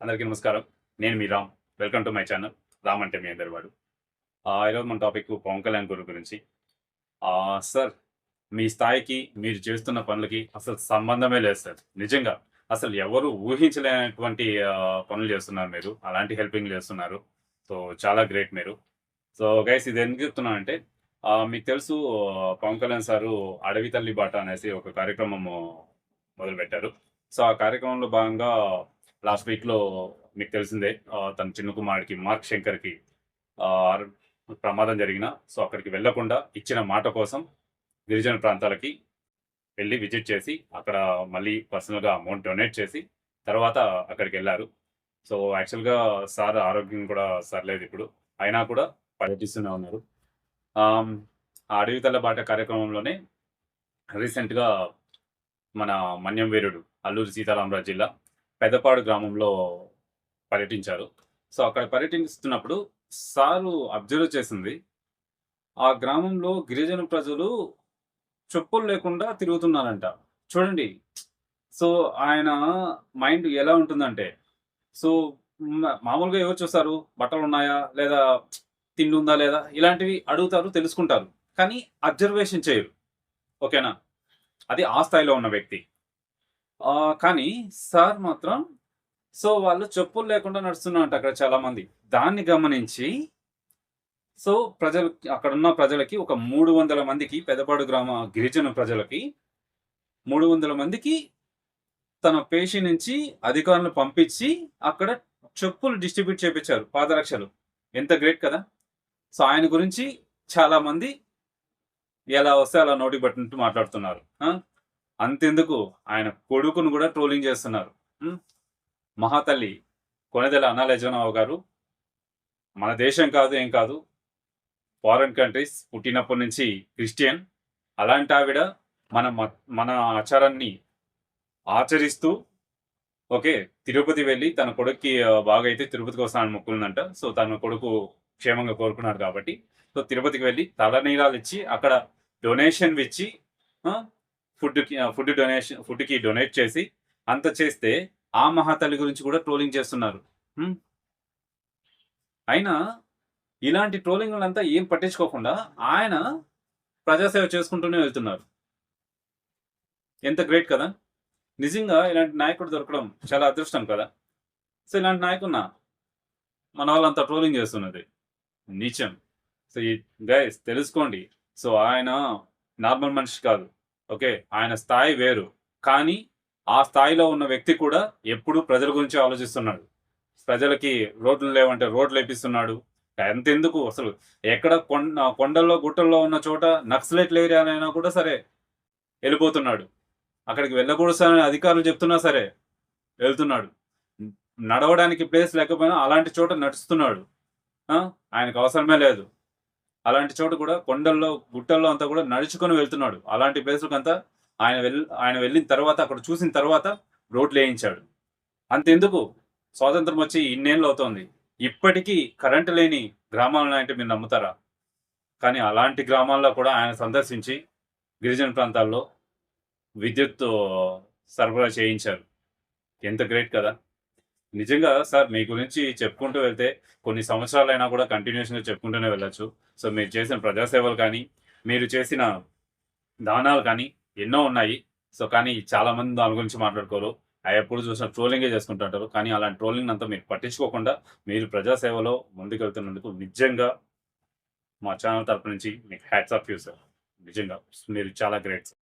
అందరికీ నమస్కారం. నేను మీ Ram. Welcome to my channel Ram అంటే మీ అందరి వాడు. ఈరోజు మన టాపిక్ పవన్ కళ్యాణ్ గురు గురించి. సార్ మీ స్థాయికి మీరు చేస్తున్న పనులకి అసలు సంబంధమే లేదు సార్. నిజంగా అసలు ఎవరు ఊహించలేనటువంటి పనులు చేస్తున్నారు మీరు. అలాంటి హెల్పింగ్ చేస్తున్నారు. సో చాలా గ్రేట్ మీరు. సో గైస్ ఇది ఎందుకు చెప్తున్నానంటే అంటే మీకు తెలుసు పవన్ కళ్యాణ్ సారు అడవి తల్లి బాట అనేసి ఒక కార్యక్రమం మొదలుపెట్టారు. సో ఆ కార్యక్రమంలో భాగంగా లాస్ట్ వీక్లో మీకు తెలిసిందే తన చిన్న కుమారుడికి మార్క్ శంకర్కి ప్రమాదం జరిగిన. సో అక్కడికి వెళ్ళకుండా ఇచ్చిన మాట కోసం గిరిజన ప్రాంతాలకి వెళ్ళి విజిట్ చేసి అక్కడ మళ్ళీ పర్సనల్గా అమౌంట్ డొనేట్ చేసి తర్వాత అక్కడికి వెళ్ళారు. సో యాక్చువల్గా సార్ ఆరోగ్యం కూడా సర్లేదు ఇప్పుడు. అయినా కూడా పర్యటిస్తూనే ఉన్నారు. ఆ అడవి తల్ల బాట కార్యక్రమంలోనే రీసెంట్గా మన మన్యం వీరుడు అల్లూరు సీతారామరాజు జిల్లా పెద్దపాడు గ్రామంలో పర్యటించారు. సో అక్కడ పర్యటిస్తున్నప్పుడు సారు అబ్జర్వ్ చేసింది ఆ గ్రామంలో గిరిజన ప్రజలు చెప్పులు లేకుండా తిరుగుతున్నారంట. చూడండి సో ఆయన మైండ్ ఎలా ఉంటుందంటే సో మామూలుగా ఎవరు చూస్తారు? బట్టలు ఉన్నాయా? లేదా తిండి ఉందా? లేదా? ఇలాంటివి అడుగుతారు తెలుసుకుంటారు. కానీ అబ్జర్వేషన్ చేయరు. ఓకేనా? అది ఆ స్థాయిలో ఉన్న వ్యక్తి. కానీ సార్ మాత్రం సో వాళ్ళు చెప్పులు లేకుండా నడుస్తున్నారంట అక్కడ చాలా మంది దాన్ని గమనించి సో ప్రజలు అక్కడ ఉన్న ప్రజలకి ఒక మూడు వందల మందికి పెదపాడు గ్రామ గిరిజన ప్రజలకి మూడు వందల మందికి తన పేషి నుంచి అధికారులను పంపించి అక్కడ చెప్పులు డిస్ట్రిబ్యూట్ చేపించారు పాదరక్షలు. ఎంత గ్రేట్ కదా. సో ఆయన గురించి చాలా మంది ఎలా వస్తే అలా నోటి పట్టినట్టు మాట్లాడుతున్నారు. అంతెందుకు ఆయన కొడుకును కూడా ట్రోలింగ్ చేస్తున్నారు? మహాతల్లి కొనదెల అనాలజనరావు గారు మన దేశం కాదు ఏం కాదు ఫారెన్ కంట్రీస్ పుట్టినప్పటి నుంచి క్రిస్టియన్ అలాంటి ఆవిడ మన మ- మన ఆచారాన్ని ఆచరిస్తూ ఓకే తిరుపతి వెళ్ళి తన కొడుక్కి బాగా అయితే తిరుపతికి వస్తానని మొక్కులుందంట సో తన కొడుకు క్షేమంగా కోరుకున్నాడు కాబట్టి. సో తిరుపతికి వెళ్ళి తలనీలాలు ఇచ్చి అక్కడ డొనేషన్ ఇచ్చి ఫుడ్కి ఫుడ్ డొనేషన్ ఫుడ్కి డొనేట్ చేసి అంత చేస్తే ఆ మహాతల్లి గురించి కూడా ట్రోలింగ్ చేస్తున్నారు. అయినా ఇలాంటి ట్రోలింగ్ అంతా ఏం పట్టించుకోకుండా ఆయన ప్రజాసేవ చేసుకుంటూనే వెళ్తున్నారు. ఎంత గ్రేట్ కదా? నిజంగా ఇలాంటి నాయకుడు దొరకడం చాలా అదృష్టం కదా? సో ఇలాంటి నాయకున్నా మన వాళ్ళంతా ట్రోలింగ్ చేస్తున్నది. నీచం. సో ఈ గైస్ తెలుసుకోండి. సో ఆయన నార్మల్ మనిషి కాదు. ఓకే ఆయన స్థాయి వేరు. కానీ ఆ స్థాయిలో ఉన్న వ్యక్తి కూడా ఎప్పుడు ప్రజల గురించి ఆలోచిస్తున్నాడు. ప్రజలకి రోడ్లు లేవంటే రోడ్లు వేపిస్తున్నాడు. ఎంతెందుకు అసలు? ఎక్కడ కొండ కొండల్లో గుట్టల్లో ఉన్న చోట నక్సలైట్ల ఏరియాలైనా కూడా సరే వెళ్ళిపోతున్నాడు. అక్కడికి వెళ్ళకూడదని అధికారులు చెప్తున్నా సరే వెళ్తున్నాడు. నడవడానికి ప్లేస్ లేకపోయినా అలాంటి చోట నడుస్తున్నాడు. ఆయనకు అవసరమే లేదు. అలాంటి చోట కూడా కొండల్లో గుట్టల్లో అంతా కూడా నడుచుకొని వెళ్తున్నాడు. అలాంటి ప్లేసులకంతా ఆయన వెళ్ళి ఆయన వెళ్ళిన తర్వాత అక్కడ చూసిన తర్వాత రోడ్లు వేయించాడు. అంతెందుకు? స్వాతంత్రం వచ్చి ఇన్నేళ్ళు అవుతోంది. ఇప్పటికీ కరెంటు లేని గ్రామాలను అంటే మీరు నమ్ముతారా? కానీ అలాంటి గ్రామాల్లో కూడా ఆయన సందర్శించి గిరిజన ప్రాంతాల్లో విద్యుత్ సరఫరా చేయించారు. ఎంత గ్రేట్ కదా! నిజంగా సార్ మీ గురించి చెప్పుకుంటూ వెళ్తే కొన్ని సంవత్సరాలైనా కూడా కంటిన్యూషన్గా చెప్పుకుంటూనే వెళ్ళొచ్చు. సో మీరు చేసిన ప్రజాసేవలు కానీ మీరు చేసిన దానాలు కానీ ఎన్నో ఉన్నాయి. సో కానీ చాలామంది దాని గురించి మాట్లాడుకోరు. అవి ఎప్పుడు చూసినా ట్రోలింగే చేసుకుంటుంటారు. కానీ అలాంటి ట్రోలింగ్ అంతా మీరు పట్టించుకోకుండా మీరు ప్రజాసేవలో ముందుకెళ్తున్నందుకు నిజంగా మా ఛానల్ తరపు నుంచి మీకు హ్యాట్స్ ఆఫ్ యూ సార్. నిజంగా మీరు చాలా గ్రేట్ సార్.